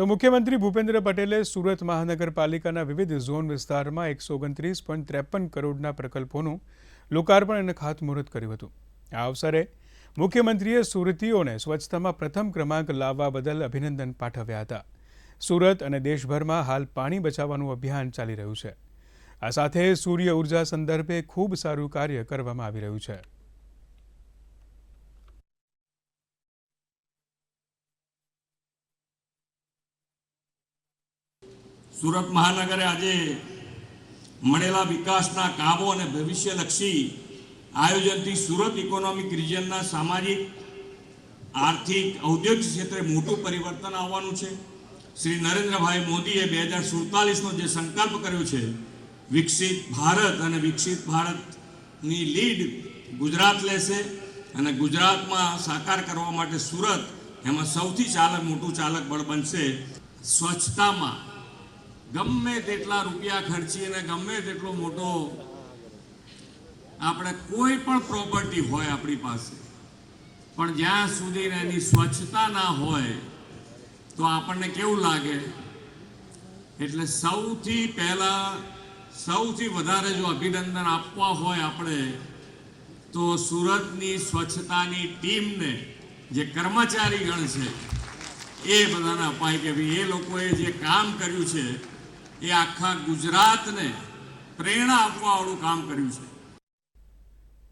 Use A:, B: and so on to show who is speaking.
A: તો મુખ્યમંત્રી ભૂપેન્દ્ર પટેલે સુરત મહાનગરપાલિકાના વિવિધ ઝોન વિસ્તારમાં એકસો ઓગણત્રીસ પોઈન્ટ ત્રેપન કરોડના પ્રકલ્પોનું લોકાર્પણ અને ખાતમુહૂર્ત કર્યું હતું. આ અવસરે મુખ્યમંત્રીએ સુરતીઓને સ્વચ્છતામાં પ્રથમ ક્રમાંક લાવવા બદલ અભિનંદન પાઠવ્યા હતા. સુરત અને દેશભરમાં હાલ પાણી બચાવવાનું અભિયાન ચાલી રહ્યું છે. આ સાથે સૂર્ય ઊર્જા સંદર્ભે ખૂબ સારું કાર્ય કરવામાં આવી રહ્યું છે.
B: સુરત મહાનગરે આજે મળેલા વિકાસના કામો અને ભવિષ્યલક્ષી આયોજનથી સુરત ઇકોનોમિક રિજનના સામાજિક, આર્થિક, ઔદ્યોગિક ક્ષેત્રે મોટું પરિવર્તન આવવાનું છે. શ્રી નરેન્દ્રભાઈ મોદીએ બે હજાર સુડતાલીસનો જે સંકલ્પ કર્યો છે, વિકસિત ભારત અને વિકસિત ભારતની લીડ ગુજરાત લેશે અને ગુજરાતમાં સાકાર કરવા માટે સુરત એમાં સૌથી ચાલક, મોટું ચાલક બળ બનશે સ્વચ્છતામાં. ગમે તેટલા રૂપિયા ખર્ચીને ગમે તેટલો મોટો આપણે કોઈ પણ પ્રોપર્ટી હોય આપણી પાસે, પણ જ્યાં સુધી એની સ્વચ્છતા ના હોય, તો આપણને કેવું લાગે? એટલે સૌથી પહેલા, સૌથી વધારે જો અભિનંદન આપવા હોય આપણે, તો સુરતની સ્વચ્છતાની ટીમને જે કર્મચારીગણ છે, એ બધાને અપાય કે ભાઈ એ લોકોએ જે કામ કર્યું છે એ આખા ગુજરાતને પ્રેરણા આપવાવાળું કામ કર્યું છે.